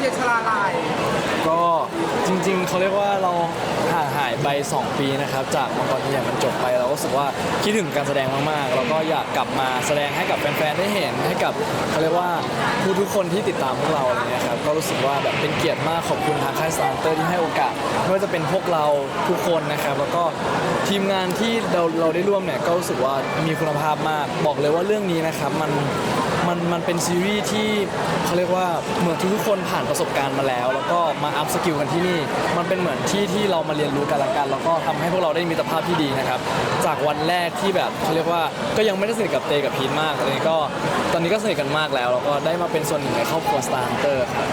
เดียชลาลายก็จริงๆเขาเรียกว่าเราห่างหายไป 2 ปีนะครับ จากมังกรที่ใหญ่มันจบไปเราก็รู้สึกว่าคิดถึงการแสดงมากๆ แล้วก็อยากกลับมาแสดงให้กับแฟนๆได้เห็นให้กับเขาเรียกว่าผู้ทุกคนที่ติดตามพวกเราอะไรเงี้ยครับ ก็รู้สึกว่าแบบเป็นเกียรติมากขอบคุณทางค่ายสตาร์เตอร์ที่ให้โอกาสไม่ว่าจะเป็นพวกเราทุกคนนะครับ แล้วก็ทีมงานที่เราเราได้ร่วมเนี่ยก็รู้สึกว่ามีคุณภาพมาก บอกเลยว่าเรื่องนี้นะครับมันมันมันเป็นซีรีส์ที่เขาเรียกว่าเหมือนทุกๆคนผ่านประสบการณ์มาแล้ว แล้วก็มาอัพสกิลกันที่นี่ มันเป็นเหมือนที่ที่เรามาเรียนรู้กันละกัน แล้วก็ทำให้พวกเราได้มิตภาพที่ดีนะครับ จากวันแรกที่แบบเขาเรียกว่าก็ยังไม่ได้สนิทกับเตกับพีทมากเลยก็ตอนนี้ก็สนิทกันมากแล้วแล้วก็ได้มาเป็นส่วนหนึ่งในครอบครัวสตาร์เตอร์ครับ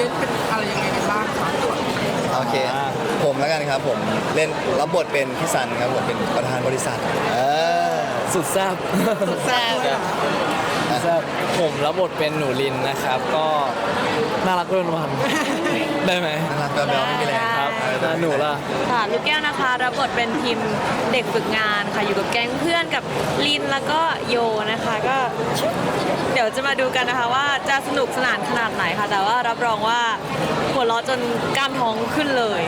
เล่นเป็นอะไรยังไงกันบ้างคะโอเคอ่าผมแล้วกันครับผมเล่นรับบทเป็นพี่ซันครับผมเป็นประธานบริษัทเออสุดแซ่บแซ่บเลยเหรอแซ่บผมรับบทเป็นหนูลินนะครับ ก็น่ารักด้วยวันๆได้ไหมน่ารักแบบๆไม่มีแรงครับ แล้วหนูล่ะ ค่ะลูกแก้วนะคะ รับบทเป็นทีมเด็กฝึกงานค่ะ อยู่กับแก๊งเพื่อนกับลินแล้วก็โยนะคะ ก็เดี๋ยวจะมาดูกันนะคะว่าจะสนุกสนานขนาดไหนค่ะ แต่ว่ารับรองว่าหัวเราะจนกล้ามท้องขึ้นเลย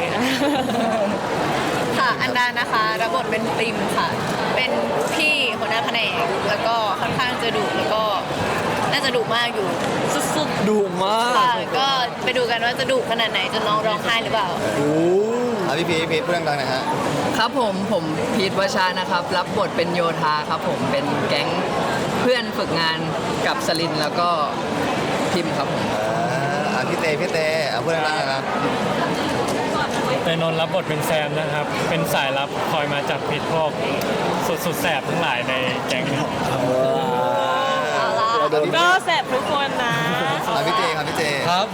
ค่ะ อันดานะคะ รับบทเป็นติมค่ะ เป็นพี่หัวหน้าแผนกแล้วก็ค่อนข้างจะดุแล้วก็ น่าจะดุมากอยู่สุดดุมาค่ะกก็ไปดูกันว่าจะดุขนาดไหนจนน้องร้องไห้หรือเปล่าโอ้อะพี่พีชพี่พีชพูดดังๆหน่อยฮะครับผมผมพีทวชานะครับ รับบทเป็นโยธาครับ ผมเป็นแก๊งเพื่อนฝึกงานกับสลินแล้วก็พิมพ์ครับผมอ่าอะพี่เตพี่เตอะพูดดังๆหน่อยครับเป็นนนท์รับบทเป็นแซมนะครับ เป็นสายลับคอยมาจับผิดพวกสุดสุดแสบทั้งหลายในแก๊งครับ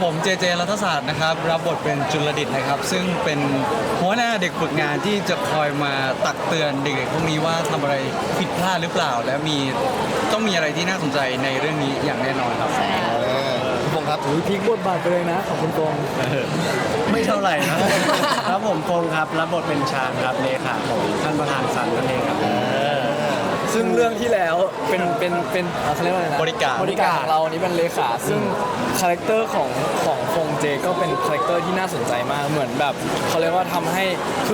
ผมเจเจรัฐศาสตร์นะครับ รับบทเป็นจุลดิตนะครับ ซึ่งเป็นหัวหน้าเด็กฝึกงานที่จะคอยมาตักเตือนเด็กๆพวกนี้ว่าทำอะไรผิดพลาดหรือเปล่า และมีต้องมีอะไรที่น่าสนใจในเรื่องนี้อย่างแน่นอนครับเออพี่พงษ์ครับอุ๊ยพลิกบทบาทไปเลยนะขอบคุณกงไม่เท่าไหร่นะ ครับผมพงษ์ครับ รับบทเป็นชางครับเลขาของท่านประธานสันนั่นเองครับ ซึ่งเรื่องที่แล้วเป็นเป็นเป็นเอ่อเขาเรียกว่าอะไรนะบริการ บริการของเราอันนี้เป็นเลขา ซึ่งคาแรคเตอร์ของของฟงเจก็เป็นคาแรคเตอร์ที่น่าสนใจมากเหมือนแบบเขาเรียกว่าทำให้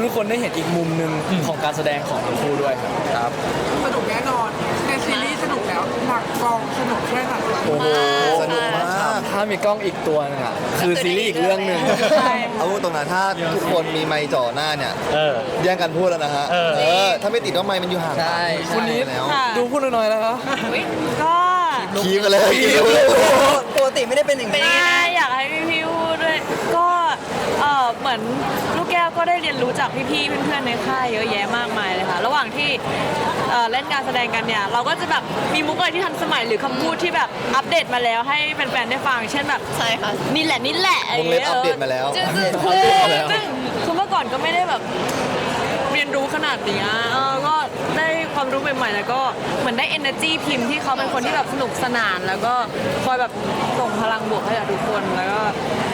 ทุกๆคนได้เห็นอีกมุมหนึ่งของการแสดงของทั้งคู่ด้วยครับครับสนุกแน่น อนในซีรีส์สนุกแล้วหนักกองสนุกแค่ไหนโอ้โหสนุกมากถ้ามีกล้องอีกตัวหนึงอะคือซีรีส์อีกเรื่องหนึ่งใช่ เอาพูดตรงนั้นถ้าทุกคนมีไมค์จ่อหน้าเนี่ย เออ แย่งกันพูดแล้วนะฮะ เออ เออ ถ้าไม่ติดว่าไมค์มันอยู่ห่างใช่คุณนี้ไปแล้วค่ะ ดูพูดหน่อยๆนะครับก็คีบกันเลยคีบเลย ปกติไม่ได้เป็นอย่างนี้ใช่อยากให้พี่ๆพูดด้วย ก็ เออเหมือนลูกแก้วก็ได้เรียนรู้จากพี่ๆเพื่อนๆในค่ายเยอะแยะมากมายเลยค่ะ ระหว่างที่เอ่อเล่นการแสดงกันเนี่ย เราก็จะแบบมีมุกอะไรที่ทันสมัยหรือคำพูดที่แบบอัปเดตมาแล้วให้แฟนๆได้ฟัง เช่นแบบใช่ค่ะนี่แหละนี่แหละวงเล็บอัปเดตมาแล้วจึงซึ่งซึ่งคือเมื่อก่อนก็ไม่ได้แบบเรียนรู้ขนาดเนี้ยเออก็ได้ความรู้ใหม่ๆ แล้วก็เหมือนได้ energy พิมพ์ที่เขาเป็นคนที่แบบสนุกสนาน แล้วก็คอยแบบส่งพลังบวกให้กับทุกคนแล้วก็เฮ้ย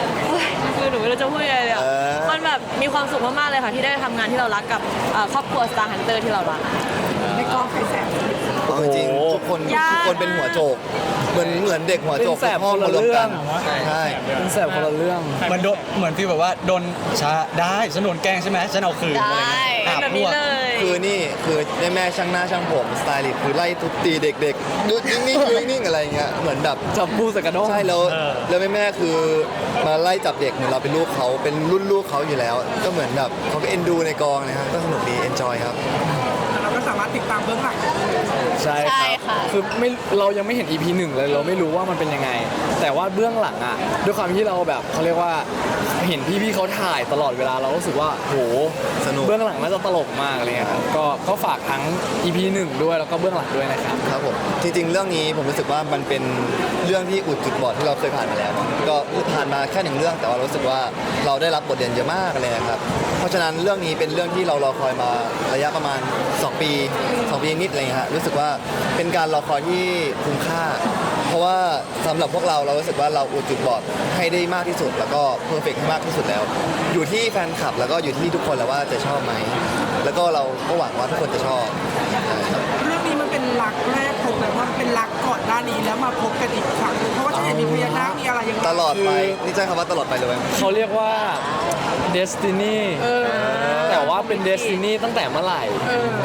คือหนูไม่รู้จะพูดยังไงเลยอะเออ มันแบบมีความสุขมากๆเลยค่ะที่ได้ทำงานที่เรารักกับเอ่อครอบครัว Star Hunter ที่เรารัก ในกองใครแสบสุดเอาจริงๆทุกคนยาก ทุกคนเป็นหัวโจก เหมือนเหมือนเด็กหัวโจกเป็นแสบทุกห้องคนละมารวมกันเรื่อง ใช่เป็นแสบคนละเรื่อง เหมือนโดนเหมือนฟีลแบบว่าโดนช้าได้ฉันโดนแกล้งใช่ไหมฉันเอาคืนอะไรเงี้ยได้อาบแบบพนี้วกเลย คือนี่คือแม่แม่ช่างหน้าช่างผมสไตลิสต์คือไล่ทุบตีเด็กๆดูนิ่งๆดูนิ่งๆอะไรเงี้ยเหมือนแบบจับปูใสกระด้งใช่แล้วเออ แล้วแม่แม่ๆคือมาไล่จับเด็กเหมือนเราเป็นลูกเขาเป็นรุ่นลูกเขาอยู่แล้ว ก็เหมือนแบบเขาก็เอ็นดูในกองนะครับก็สนุกดีเอนจอยครับ เราก็สามารถติดตามเบื้องหลังใช่ใช่ครับค่ะคือไม่เรายังไม่เห็น EP หนึ่งเลยเราไม่รู้ว่ามันเป็นยังไง แต่ว่าเบื้องหลังอะด้วยความที่เราแบบเขาเรียกว่า เห็นพี่ๆเขาถ่ายตลอดเวลาเราก็รู้สึกว่าโหสนุก เบื้องหลังน่าจะตลกมากอะไรเงี้ยครับก็ก็ฝากทั้ง EP หนึ่งด้วยแล้วก็เบื้องหลังด้วยนะครับ ครับผมจริงๆ เรื่องนี้ผมรู้สึกว่ามันเป็นเรื่องที่อุดจุดบอดที่เราเคยผ่านมาแล้วเนอะก็ผ่านมาแค่หนึ่งเรื่อง แต่ว่ารารู้สึกว่าเราได้รับบทเรียนเยอะมากเลยนะครับ เพราะฉะนั้นเรื่องนี้เป็นเรื่องที่เรารอคอยมาระยะประมาณ 2 ปี 2 ปีนิดอะไรเงี้ยฮะรู้สึกว่าเป็นการรอคอยที่คุ้มค่า เพราะว่าสำหรับพวกเราเรารู้สึกว่าเราอุดจุดบอดให้ได้มากที่สุด แล้วก็เพอร์เฟกให้มากที่สุดแล้ว อยู่ที่แฟนคลับแล้วก็อยู่ที่ทุกคนแล้วว่าจะชอบไหมแล้วก็เราก็หวังว่าทุกคนจะชอบนะครับเรื่องนี้มันเป็นรักแรกพบแบบว่าเป็นรักก่อนหน้านี้แล้วมาพบกันอีกครั้งเพราะว่าถ้านมีพญานาคมีอะไรยังไงตลอดไปนี่ใช้คำว่าตลอดไปเลยไหมเขาเรียกว่า destiny แต่ว่าเป็น destiny ตั้งแต่เมื่อไหร่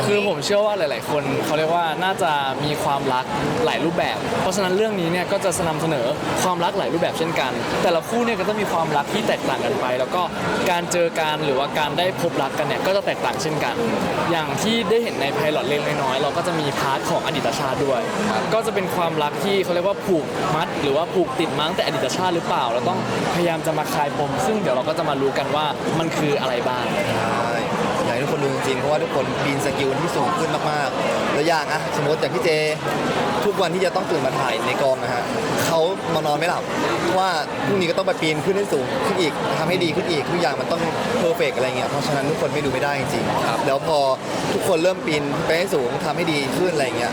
คือผมเชื่อว่าหลาย ๆ คนเขาเรียกว่าน่าจะมีความรักหลายรูปแบบ เพราะฉะนั้นเรื่องนี้เนี่ยก็จะนำเสนอความรักหลายรูปแบบเช่นกัน แต่ละคู่เนี่ยก็ต้องมีความรักที่แตกต่างกันไป แล้วก็การเจอกันหรือว่าการได้พบรักกันเนี่ยก็จะแตกต่างเช่นกัน อย่างที่ได้เห็นในไพลอตเล็กน้อยๆเราก็จะมีพาร์ทของอดีตชาติด้วย ก็จะเป็นความรักที่เขาเรียกว่าผูกมัด หรือว่าผูกติดมั้งแต่อดีตชาติหรือเปล่า เราต้องพยายามจะมาคลายปมซึ่งเดี๋ยวเราก็จะมารู้กันว่ามันคืออะไรบ้างใช่อยากให้ทุกคนดูจริงๆเพราะว่าทุกคนปีนสกิลที่สูงขึ้นมากๆแล้วอย่างอะสมมติอย่างพี่เจ ทุกวันที่จะต้องตื่นมาถ่ายในกองนะฮะเขามานอนไม่หลับเพราะว่าพรุ่งนี้ก็ต้องไปปีนขึ้นให้สูงขึ้นอีกทำให้ดีขึ้นอีกทุกอย่างมันต้องเพอร์เฟกอะไรเงี้ยเพราะฉะนั้นทุกคนไม่ดูไม่ได้จริงๆแล้วพอทุกคนเริ่มปีนไปให้สูงทำให้ดีขึ้นอะไรเงี้ย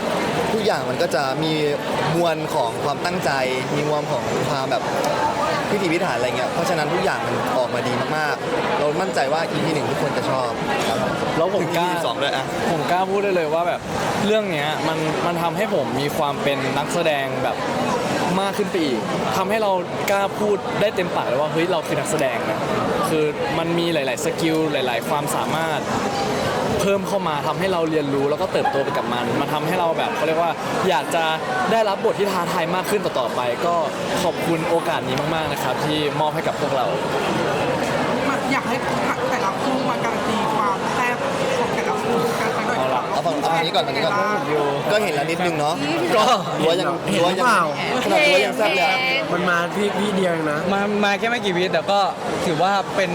ทุกอย่างมันก็จะมีมวลของความตั้งใจ มีมวลของความแบบ พิถีพิถันอะไรเงี้ยเพราะฉะนั้นทุกอย่างมันออกมาดีมากๆ เรามั่นใจว่า EP หนึ่งทุกคนจะชอบครับแล้วผมกล้า สองด้วยอะผมกล้าพูดได้เลยว่าแบบเรื่องเนี้ยมันมันทำให้ผมมีความเป็นนักแสดงแบบ มากขึ้นไปอีกทำให้เรากล้าพูดได้เต็มปากเลยว่าเฮ้ยเราคือนักแสดงนะคือมันมีหลาย ๆ สกิลหลาย ๆ ความสามารถเพิ่มเข้ามาทำให้เราเรียนรู้แล้วก็เติบโตไปกับมัน มันทำให้เราแบบเขาเรียกว่าอยากจะได้รับบทที่ท้าทายมากขึ้นต่อๆไป ก็ขอบคุณโอกาสนี้มากๆนะครับ ที่มอบให้กับพวกเรา อยากให้ อาฝั่งเอาฝั่งนี้ก่อนฝั่งนี้ก่อนอยู่ก็เห็นแล้วนิดนึงเนาะก็รั้วยังรั้วยังขนาดรั้วยังแซ่บเลยอะมันมาพี่พี่เดียวเองนะมามาแค่ไม่กี่วิแต่ก็ถือว่าเป็น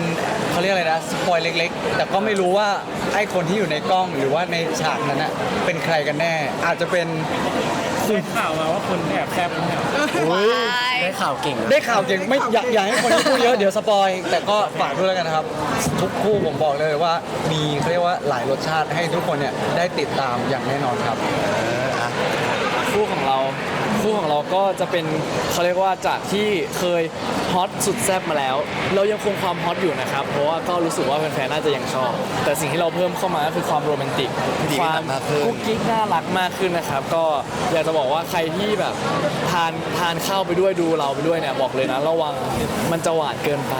เขาเรียกอะไรนะสปอยเล็ก ๆ แต่ก็ไม่รู้ว่าไอ้คนที่อยู่ในกล้องหรือว่าในฉากนั้นนะเป็นใครกันแน่ อาจจะเป็น ได้ข่าวมาว่าคุณแอบแซบเนี่ยได้ข่าวเก่งนะได้ข่าวเก่งไม่อยากอยากให้คนที่พูดเยอะเดี๋ยวสปอยแต่ก็ฝากด้วยแล้วกันนะครับ ทุกคู่ผมบอกเลยว่า มีเขาเรียกว่าหลายรสชาติให้ทุกคนเนี่ยได้ติดตามอย่างแน่นอนครับ คู่ของเรา คู่ของเราก็จะเป็นเขาเรียกว่าจากที่เคยฮอตสุดแซ่บมาแล้ว เรายังคงความฮอตอยู่นะครับ เพราะว่าก็รู้สึกว่าแฟนๆน่าจะยังชอบ แต่สิ่งที่เราเพิ่มเข้ามาก็คือความโรแมนติกดีความมากขึ้น กุ๊กกิ๊กน่ารักมากขึ้นนะครับ ก็อยากจะบอกว่าใครที่แบบทานทานข้าวไปด้วยดูเราไปด้วยเนี่ยบอกเลยนะระวังมันจะหวานเกินไป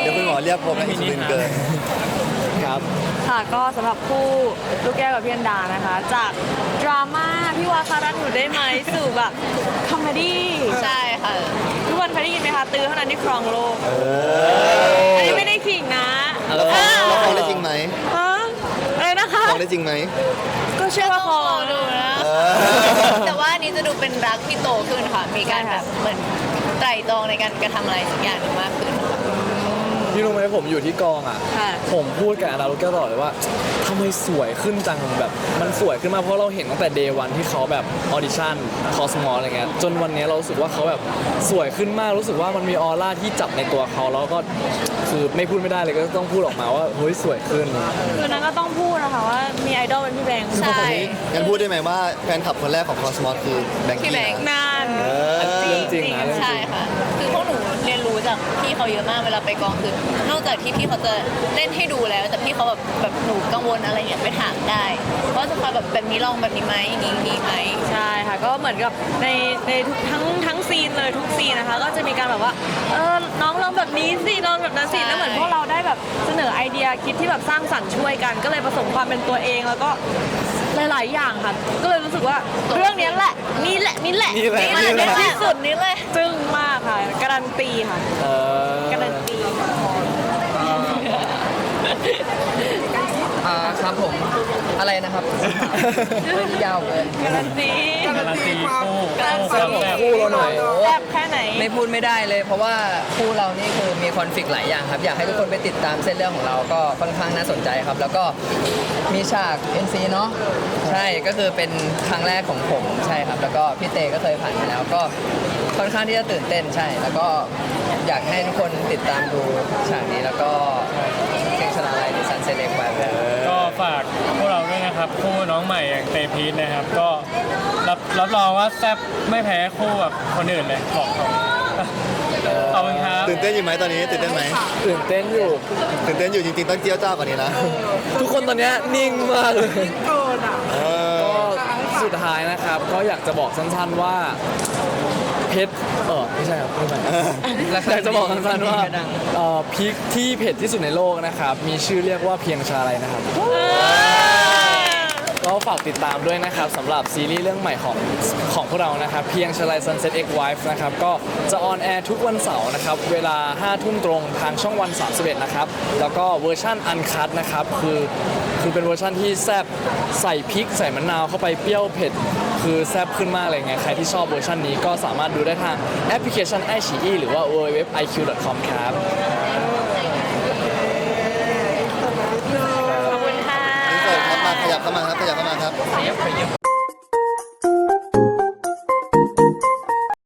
เดี๋ยวคุณหมอเรียกผมนะอินซูลินเกินครับ ค่ะก็สำหรับคู่ลูกแก้วกับพี่อันดานะคะ จากดราม่าพี่วาคารันหนูได้ไหมสู่แบบคอมเมดี้ใช่ค่ะ ทุกคนเคยได้ยินไหมคะตื้อเท่านั้นที่ครองโลกอันนี้ไม่ได้ขิงนะแล้วฟ้องแล้วฟ้องได้จริงไหมฮะอะไรนะคะฟ้องได้จริงไหมก็เชื่อว่าครองลองดูนะเออแต่ว่าอันนี้จะดูเป็นรักที่โตขึ้นค่ะ มีการแบบเหมือนไตร่ตรองในการกระทำอะไรสักอย่างหนึ่งมากขึ้นค่ะ พี่รู้ไหมผมอยู่ที่กองอะ ค่ะ ผมพูดกับอาดาลูกแก้วตลอดเลยว่าทำไมสวยขึ้นจังแบบ มันสวยขึ้นมากเพราะเราเห็นตั้งแต่เดย์วันที่เขาแบบออดิชั่นคอสมอลอะไรเงี้ยจนวันนี้เรารู้สึกว่าเขาแบบสวยขึ้นมากรู้สึกว่ามันมีออร่าที่จับในตัวเขาแล้วก็คือไม่พูดไม่ได้เลยก็ต้องพูดออกมาว่าเฮ้ยสวยขึ้น คือนั้นก็ต้องพูดนะคะว่ามีไอดอลเป็นพี่แบงค์ ใช่งั้นพูดได้ไหมว่าแฟนคลับคนแรกของคอสมอสคือแบงค์พี่กี้แบงค์ นะนา นเออเรื่องจริงนะเรื่องจใช่ริงค่ะ คือพวกหนูเรียนรู้จากพี่เขาเยอะมากเวลาไปกองคือนอกจากที่พี่เขาจะเล่นให้ดูแล้ว แต่พี่เขาแบบแบบหนูกังวลอะไรอย่างไปถามได้ว่าจะคอยแบบแบบนี้ลองแบบนี้ไหมอย่างนี้อย่างนี้ไหมใช่ค่ะ ก็เหมือนกับในในทุกทั้งทั้งซีนเลยทุกซีนนะคะ ก็จะมีการแบบว่าเออน้องลองแบบนี้สิลองแบบนั้นสิใช่แล้วเหมือนพวกเราได้แบบเสนอไอเดียคิดที่แบบสร้างสรรค์ช่วยกัน ก็เลยผสมความเป็นตัวเองแล้วก็ หลาย ๆ อย่างค่ะ ก็เลยรู้สึกว่าเรื่องนี้แหละนี่แหละนี่แหละนี่แหละนี่แหละนี่แหละ ที่สุดนี่เลยจึ้งมากค่ะ การันตีค่ะ เออการันตีอ่าครับผมอะไรนะครับ ยาวเกินการันตีการันตีคู่การันแซ่บตีของคู่เราหน่อยแซ่บแค่ไหน ไม่พูดไม่ได้เลย เพราะว่าคู่เรานี่คือมีคอนฟ lict หลายอย่างครับ อยากให้ทุกคนไปติดตามเส้นเรื่องของเราก็ค่อนข้างน่าสนใจครับ แล้วก็มีฉาก NC เนาะใช่ก็คือเป็นครั้งแรกของผมใช่ครับ แล้วก็พี่เตก็เคยผ่านมาแล้วก็ค่อนข้างที่จะตื่นเต้นใช่ แล้วก็อยากให้ทุกคนติดตามดูฉากนี้แล้วก็เพลงชนะไลน์หรือสันเซเล็กไปด้วยครับก็ ฝากพวกเราด้วยนะครับ คู่น้องใหม่อย่างเตพีทนะครับ ก็รับรับรองว่าแซ่บไม่แพ้คู่แบบคนอื่นเลยบอกตรงขอบคุณครับตื่นเต้นอยู่ไหมตอนนี้ตื่นเต้นไหมตื่นเต้นอยู่ ตื่นเต้นอยู่จริงๆต้องเจียวจ้าวกว่านี้นะทุกคนตอนเนี้ยนิ่งมากเลยเกินอะเออก็สุดท้ายนะครับ ก็อยากจะบอกสั้นๆว่า เพ เพชรเออไม่ใช่ ครับไม่ใช่ราคาอยากจะบอกสั้นๆว่าดีดังเอ่อพริกที่เผ็ดที่สุดในโลกนะครับ มีชื่อเรียกว่าเพียงชาอะไรนะครับ ก็ฝากติดตามด้วยนะครับสำหรับซีรีส์เรื่องใหม่ของของพวกเรานะครับ เพียงชลาย Sunset X Wife นะครับ ก็จะออนแอร์ทุกวันเสาร์นะครับ เวลา 5 ทุ่มตรงทางช่องวัน 31 นะครับ แล้วก็เวอร์ชั่นอันคัดนะครับ คือ คือเป็นเวอร์ชั่นที่แซบใส่พริกใส่มะนาวเข้าไปเปรี้ยวเผ็ด คือแซบขึ้นมากเลยไงใครที่ชอบเวอร์ชันนี้ก็สามารถดูได้ทางแอปพลิเคชัน i อ e หรือว่า www.iq.com ครับขอบคุณค่ะ เปิดครับมาขยับเข้ามาครับขยับเข้ามาครับ